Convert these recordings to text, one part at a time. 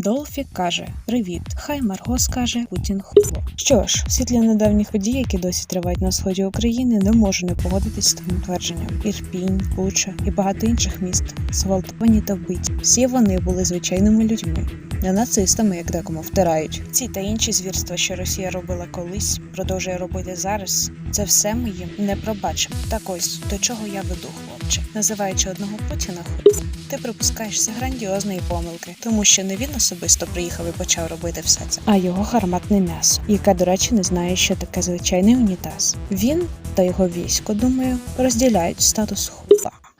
Долфі каже: Привіт. Хай Марго скаже Путін хуйло. Що ж, в світлі недавніх подій, які досі тривають на сході України, не можу не погодитись з твоїм твердженням. Ірпінь, Буча і багато інших міст, зґвалтовані та вбиті. Всі вони були звичайними людьми. Не нацистами, як декому втирають. Ці та інші звірства, що Росія робила колись, продовжує робити зараз. Це все ми їм не пробачимо. Так ось до чого я веду, хлопче, називаючи одного Путіна хуйлом. Ти припускаєшся грандіозної помилки, тому що не він особисто приїхав і почав робити все це, а його гарматне м'ясо, яке, до речі, не знає, що таке звичайний унітаз. Він та його військо, думаю, розділяють статус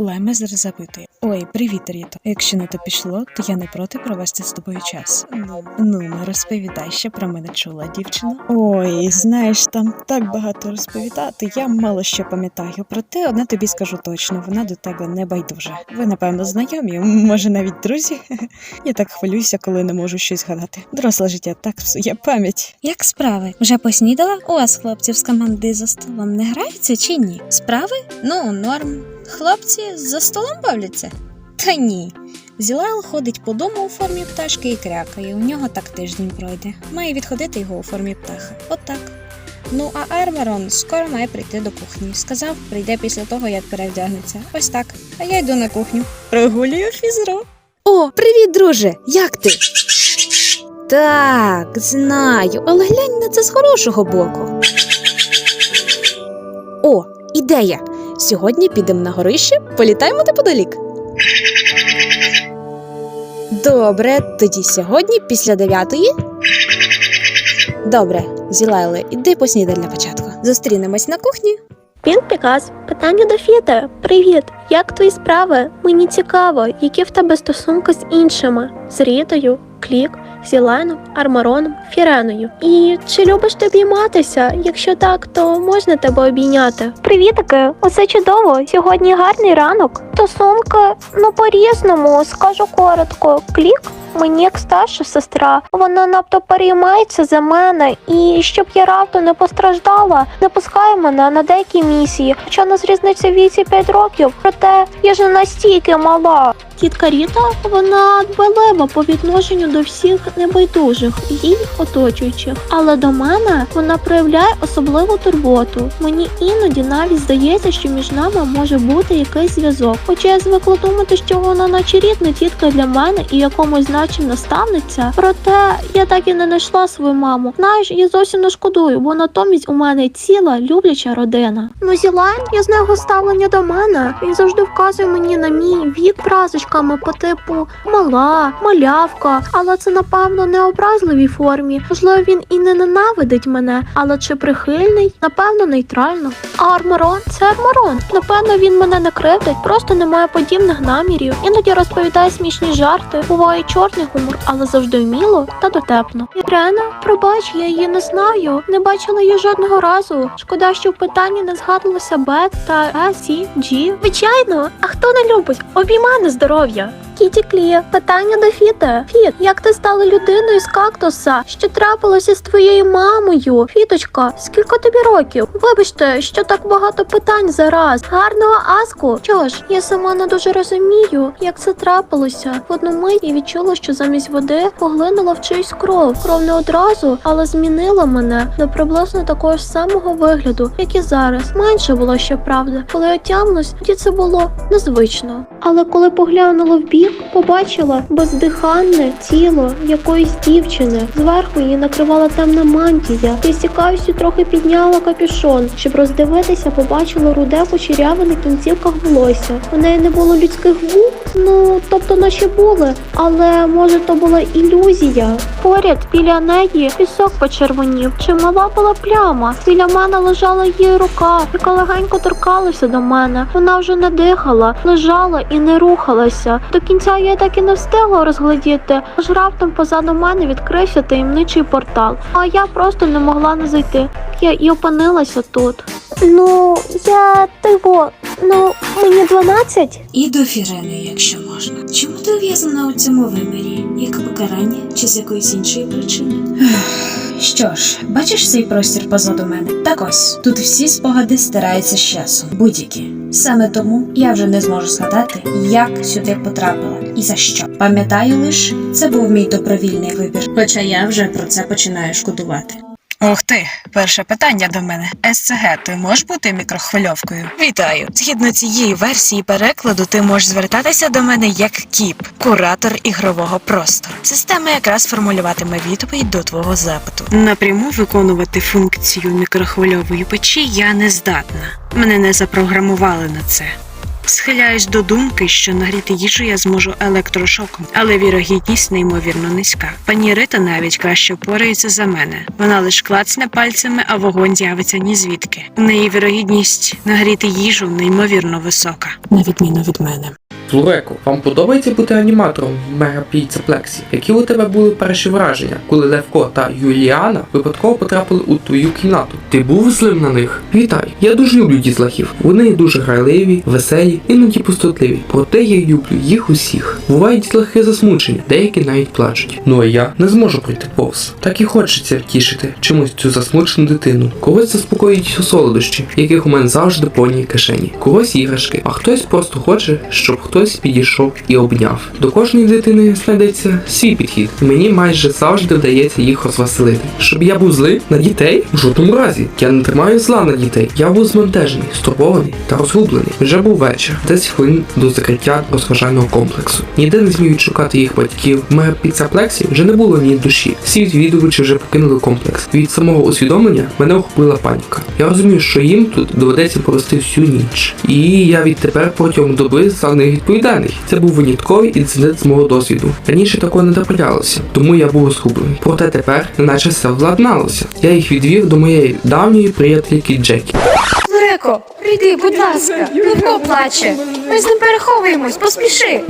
хула. Лемезер запитує: Ой, привіт, Ріто. Якщо на те пішло, то я не проти провести з тобою час. Ну, ну не розповідай, що про мене чула дівчина. Ой, знаєш, там так багато розповідати. Я мало що пам'ятаю. Проте одне тобі скажу точно, вона до тебе не байдуже. Ви, напевно, знайомі, може навіть друзі. Я так хвилююся, коли не можу щось згадати. Доросле життя так псує пам'ять. Як справи? Вже поснідала? У вас хлопців з команди за столом не граються чи ні? Справи? Ну, норм. Хлопці за столом бавляться? Та ні. Зілайл ходить по дому у формі пташки і крякає. У нього так тиждень пройде. Має відходити його у формі птаха. Отак. Ну а Армерон скоро має прийти до кухні. Сказав, прийде після того, як перевдягнеться. Ось так. А я йду на кухню. Прогулюю фізро. О, привіт, друже! Як ти? Так, знаю, але глянь на це з хорошого боку. О, ідея! Сьогодні підемо на горище, політаємо неподалік. Добре, тоді сьогодні після дев'ятої. Добре, Зілайле, іди поснідай для початку. Зустрінемось на кухні. Він Пікас. Питання до Фіти. Привіт! Як твої справи? Мені цікаво, які в тебе стосунки з іншими з Рітою, Клік, Зіленом, Армароном, Фіреною. І чи любиш ти обійматися? Якщо так, то можна тебе обійняти. Привітики, усе чудово. Сьогодні гарний ранок. Стосунки, ну по-різному, скажу коротко. Клік мені як старша сестра. Вона надто переймається за мене, і щоб я раптом не постраждала, не пускає мене на деякі місії. Хоча нас різниця віці 5 років, проте я ж настільки мала. Тітка Ріта, вона дбайлива по відношенню до всіх небайдужих, їй оточуючих. Але до мене вона проявляє особливу турботу. Мені іноді навіть здається, що між нами може бути якийсь зв'язок. Хоча я звикла думати, що вона наче рідна тітка для мене і якомусь значим наставниця. Проте я так і не знайшла свою маму. Знаєш, я зовсім не шкодую, бо натомість у мене ціла любляча родина. Ну, Зілайн, я знаю його ставлення до мене. Він завжди вказує мені на мій вік фразочками по типу мала, малявка. Але це напевно не образливій формі. Можливо, він і не ненавидить мене, але чи прихильний? Напевно, нейтрально. А Армарон це Армарон. Напевно, він мене не кривдить, просто не має подібних намірів. Іноді розповідає смішні жарти, буває чорний гумор, але завжди вміло та дотепно. Ірена, пробач, я її не знаю. Не бачила її жодного разу. Шкода, що в питанні не згадувалося Бет та Сі, Джі. Звичайно, а хто не любить? Обіймане здоров'я. здоров'я. Кіті Клі, питання до Фіти. Фіт, як ти стала людиною з кактуса? Що трапилося з твоєю мамою? Фіточка, скільки тобі років? Вибачте, що так багато питань зараз. Гарного аску. Що ж, я сама не дуже розумію, як це трапилося. В одну мить я відчула, що замість води поглинула в чиюсь кров. Кров не одразу, але змінила мене до приблизно такого ж самого вигляду, як і зараз. Менше було щоправда. Коли я тямлюсь, тоді це було незвично. Але коли поглянула в бік, побачила бездиханне тіло якоїсь дівчини. Зверху її накривала темна мантія. Я цікавістю трохи підняла капюшон, щоб роздивитися, побачила руде кучеряве на кінцівках волосся. У неї не було людських вух, ну тобто наче були, але може то була ілюзія. Поряд біля неї пісок почервонів. Чимала була пляма. Біля мене лежала її рука, яка легенько торкалася до мене. Вона вже не дихала, лежала і не рухалася. До кінця я так і не встигла розглядіти, аж раптом позаду мене відкрився таємничий портал. А я просто не могла не зайти. Я і опинилася тут. Ну, я типу, Ну, мені 12. І до Фірени, якщо можна. Чому ти ув'язана у цьому вимірі? Як покарання чи з якоїсь іншої причини? Що ж, бачиш цей простір позаду мене? Так ось тут всі спогади стираються з часом, будь-які. Саме тому я вже не зможу згадати, як сюди потрапила і за що. Пам'ятаю лише, це був мій добровільний вибір. Хоча я вже про це починаю шкодувати. Ух ти, перше питання до мене. СЦГ, ти можеш бути мікрохвильовкою? Вітаю! Згідно цієї версії перекладу, ти можеш звертатися до мене як КІП, куратор ігрового простору. Система якраз формулюватиме відповідь до твого запиту. Напряму виконувати функцію мікрохвильової печі я не здатна. Мене не запрограмували на це. Схиляюсь до думки, що нагріти їжу я зможу електрошоком, але вірогідність неймовірно низька. Пані Рита навіть краще впорається за мене. Вона лиш клацне пальцями, а вогонь з'явиться ні звідки. У неї вірогідність нагріти їжу неймовірно висока, на відміну від мене. Флуреко, вам подобається бути аніматором в мегапійцеплексі? Які у тебе були перші враження, коли Левко та Юліана випадково потрапили у твою кімнату? Ти був злим на них? Вітай! Я дуже люблю дізлахів. Вони дуже грайливі, веселі, іноді пустотливі. Проте я люблю їх усіх. Бувають дізлахи засмучені, деякі навіть плачуть. Ну а я не зможу пройти повз. Так і хочеться втішити чимось цю засмучену дитину. Когось заспокоїть у солодощі, яких у мене завжди повній кишені. Когось іграшки, а хтось просто хоче, щоб хтось підійшов і обняв. До кожної дитини знайдеться свій підхід, мені майже завжди вдається їх розвеселити. Щоб я був злий на дітей? В жодному разі. Я не тримаю зла на дітей. Я був збентежений, стурбований та розгублений. Вже був вечір, 10 хвилин до закриття розважального комплексу. Ніде не зміють шукати їх батьків. В мегапіцаплексі вже не було ні душі. Всі відвідувачі вже покинули комплекс. Від самого усвідомлення мене охопила паніка. Я розумію, що їм тут доведеться провести всю ніч. І я відтепер протягом доби за них відповідальний. Це був винятковий інцидент з мого досвіду. Раніше такого не траплялося, тому я був розгублений. Проте тепер, наче все владналося. Я їх відвів до моєї давньої приятельки Джекі. Леко, прийди, будь ласка, Левко плаче. Ми з ним переховуємось, поспіши.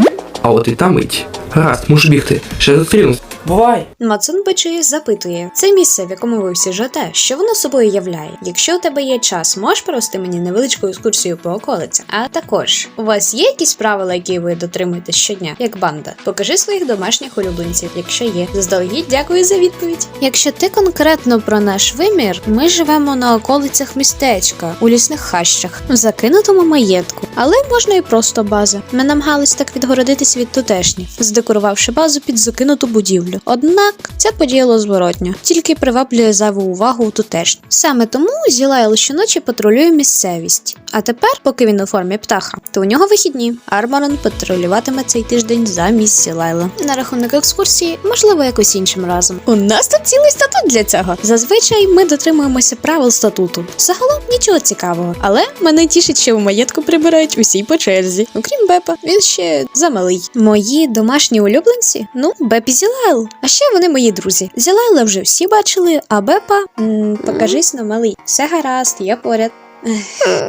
А от і та мить. Гаразд, можу бігти. Ще зустрінусь. Бувай! Мацун Бичи запитує: це місце, в якому ви всі живете, що воно собою являє? Якщо у тебе є час, можеш провести мені невеличку екскурсію по околицях? А також у вас є якісь правила, які ви дотримуєте щодня, як банда? Покажи своїх домашніх улюбленців, якщо є. Заздалегідь дякую за відповідь. Якщо ти конкретно про наш вимір, ми живемо на околицях містечка, у лісних хащах, в закинутому маєтку, але можна і просто база. Ми намагались так відгородитись від тутешніх, здекорувавши базу під закинуту будівлю. Однак це подіяло зворотньо, тільки приваблює зайву увагу у тутешніх. Саме тому Зілайл щоночі патрулює місцевість. А тепер, поки він у формі птаха, то у нього вихідні. Армарон патрулюватиме цей тиждень замість Зілайла. На рахунок екскурсії, можливо, якось іншим разом. У нас тут цілий статут для цього. Зазвичай ми дотримуємося правил статуту. Загалом нічого цікавого, але мене тішить, що в маєтку прибирають усі по черзі. Окрім Бепа, він ще замалий. Мої домашні улюбленці? Ну, Беп і Зілайл. А ще вони мої друзі. Зілайла вже всі бачили, а Бепа покажись на малий. Все гаразд, я поряд.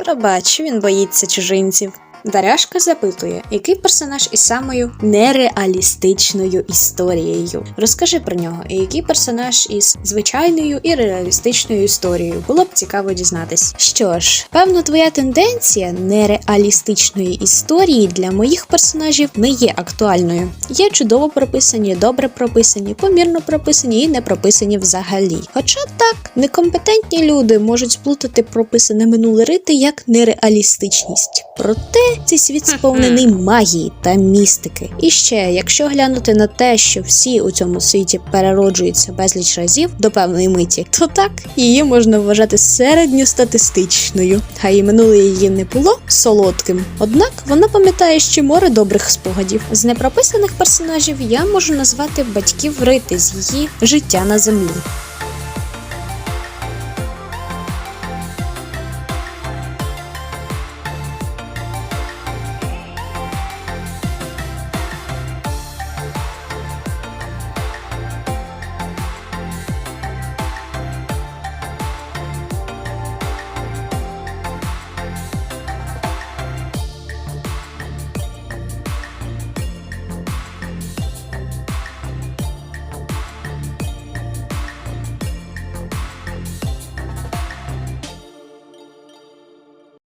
Пробач, він боїться чужинців. Даряшка запитує, який персонаж із самою нереалістичною історією. Розкажи про нього, і який персонаж із звичайною і реалістичною історією. Було б цікаво дізнатись. Що ж, певно, твоя тенденція нереалістичної історії для моїх персонажів не є актуальною. Є чудово прописані, добре прописані, помірно прописані і не прописані взагалі. Хоча так, некомпетентні люди можуть сплутати прописане минуле рити як нереалістичність. Проте цей світ сповнений магії та містики. І ще, якщо глянути на те, що всі у цьому світі перероджуються безліч разів до певної миті, то так її можна вважати середньостатистичною. Хай і минуле її не було солодким. Однак вона пам'ятає ще море добрих спогадів. З непрописаних персонажів я можу назвати батьків Рити з її життя на землі.